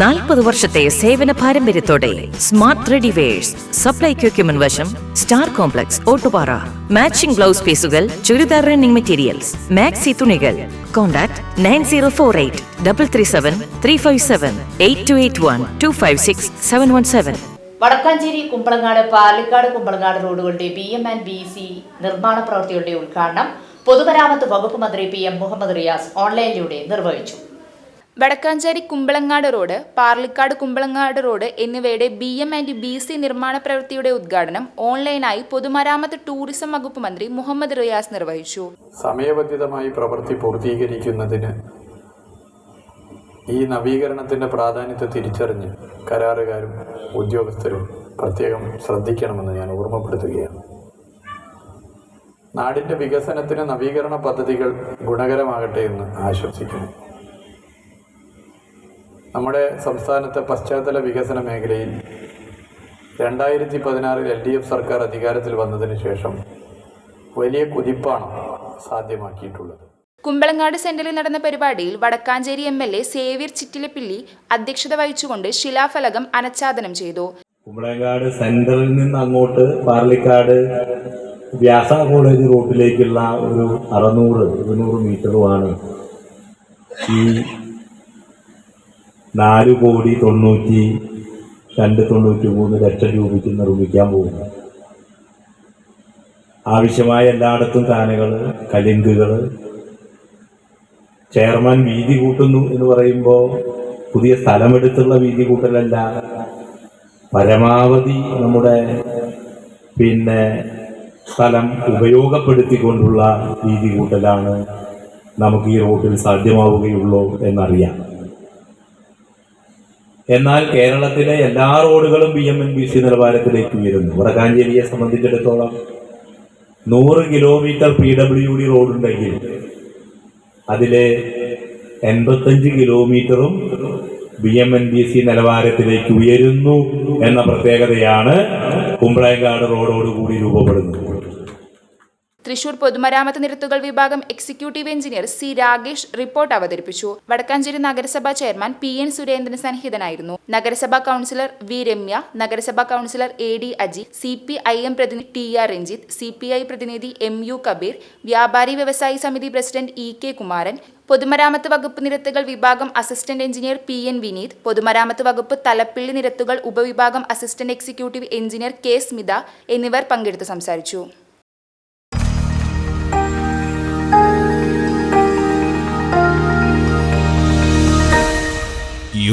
നാൽപ്പത് വർഷത്തെ സേവന പാരമ്പര്യത്തോടെ സ്മാർട്ട് റെഡിവേഴ്സ് സപ്ലൈ ക്യൂക്യുമൻ വശം star complex Ottupara. Matching blouse പീസുകൾ ചുരിദാർ റണ്ണിംഗ് മെറ്റീരിയൽസ്. മാക്സി തുണികൾ. Contact nine zero four eight double three seven three five seven eight two eight one two five six seven one seven. Vadakkanchery Kumbalangad Palakkad Kumbalangad റോഡുകളുടെ B M and B C നിർമ്മാണ പ്രവൃത്തികളുടെ ഉദ്ഘാടനം പൊതുമരാമത്ത് വകുപ്പ് മന്ത്രി P M Muhammad Riyas ഓൺലൈനിലൂടെ നിർവഹിച്ചു. Vadakkanchery Kumbalangad road Parlikkad Kumbalangad road എന്നിവയുടെ B M and B C നിർമ്മാണ പ്രവൃത്തിയുടെ ഉദ്ഘാടനം ഓൺലൈനായി പൊതുമരാമത്ത് ടൂറിസം വകുപ്പ് മന്ത്രി മുഹമ്മദ് റിയാസ് നിർവഹിച്ചു. സമയബന്ധിതമായി പ്രവൃത്തി പൂർത്തീകരിക്കുന്നതിന് ഈ നവീകരണത്തിന്റെ പ്രാധാന്യത്തെ തിരിച്ചറിഞ്ഞ് കരാറുകാരും ഉദ്യോഗസ്ഥരും പ്രത്യേകം ശ്രദ്ധിക്കണമെന്ന് ഞാൻ ഓർമ്മപ്പെടുത്തുകയാണ്. നാടിന്റെ വികസനത്തിന് നവീകരണ പദ്ധതികൾ ഗുണകരമാകട്ടെ എന്ന് ആശംസിക്കുന്നു. നമ്മുടെ സംസ്ഥാനത്തെ പശ്ചാത്തല വികസന മേഖലയിൽ രണ്ടായിരത്തി പതിനാറിൽ എൽ ഡി എഫ് സർക്കാർ അധികാരത്തിൽ വന്നതിന് ശേഷം വലിയ കുതിപ്പാണ് സാധ്യമാക്കിയിട്ടുള്ളത്. കുമ്പളങ്ങാട് സെന്ററിൽ നടന്ന പരിപാടിയിൽ Vadakkanchery M L A Xavier Chittilappilly അധ്യക്ഷത വഹിച്ചുകൊണ്ട് ശിലാഫലകം അനച്ഛാദനം ചെയ്തു. കുമ്പളങ്ങാട് സെന്ററിൽ നിന്ന് അങ്ങോട്ട് പാർലിക്കാട് വ്യാസ കോളേജ് റൂട്ടിലേക്കുള്ള ഒരു അറുന്നൂറ് ഇരുന്നൂറ് മീറ്ററുമാണ് ഈ നാല് കോടി തൊണ്ണൂറ്റി രണ്ട് തൊണ്ണൂറ്റി മൂന്ന് ലക്ഷം രൂപയ്ക്ക് നിർമ്മിക്കാൻ പോകുന്നു. ആവശ്യമായ എല്ലായിടത്തും കാനകൾ കലിങ്കുകൾ ചെയർമാൻ വീതി കൂട്ടുന്നു എന്ന് പറയുമ്പോൾ പുതിയ സ്ഥലമെടുത്തുള്ള വീതി കൂട്ടലല്ല. പരമാവധി നമ്മുടെ പിന്നെ സ്ഥലം ഉപയോഗപ്പെടുത്തിക്കൊണ്ടുള്ള വീതി കൂട്ടലാണ് നമുക്ക് ഈ റോഡിൽ സാധ്യമാവുകയുള്ളൂ എന്നറിയാം. എന്നാൽ കേരളത്തിലെ എല്ലാ റോഡുകളും B M N B C നിലവാരത്തിലേക്ക് ഉയരുന്നു. വടക്കാഞ്ചേരിയെ സംബന്ധിച്ചിടത്തോളം നൂറ് കിലോമീറ്റർ പി ഡബ്ല്യു ഡി റോഡുണ്ടെങ്കിൽ അതിലെ എൺപത്തഞ്ച് കിലോമീറ്ററും B M N B C നിലവാരത്തിലേക്ക് ഉയരുന്നു എന്ന പ്രത്യേകതയാണ് കുമ്പളയങ്കാട് റോഡോടുകൂടി രൂപപ്പെടുന്നത്. തൃശൂർ പൊതുമരാമത്ത് നിരത്തുകൾ വിഭാഗം executive engineer C Rakesh report അവതരിപ്പിച്ചു. വടക്കാഞ്ചേരി നഗരസഭാ ചെയർമാൻ പി എൻ സുരേന്ദ്രൻ സന്നിഹിതനായിരുന്നു. നഗരസഭാ കൗൺസിലർ വി രമ്യ നഗരസഭാ councillor A D Aji C P I M പ്രതിനിധി T R Ranjith C P I പ്രതിനിധി എം യു കബീർ വ്യാപാരി വ്യവസായി സമിതി പ്രസിഡന്റ് ഇ കെ കുമാരൻ പൊതുമരാമത്ത് വകുപ്പ് നിരത്തുകൾ വിഭാഗം assistant engineer P N Vineeth പൊതുമരാമത്ത് വകുപ്പ് തലപ്പിള്ളി നിരത്തുകൾ ഉപവിഭാഗം assistant executive engineer K Smitha എന്നിവർ പങ്കെടുത്ത് സംസാരിച്ചു.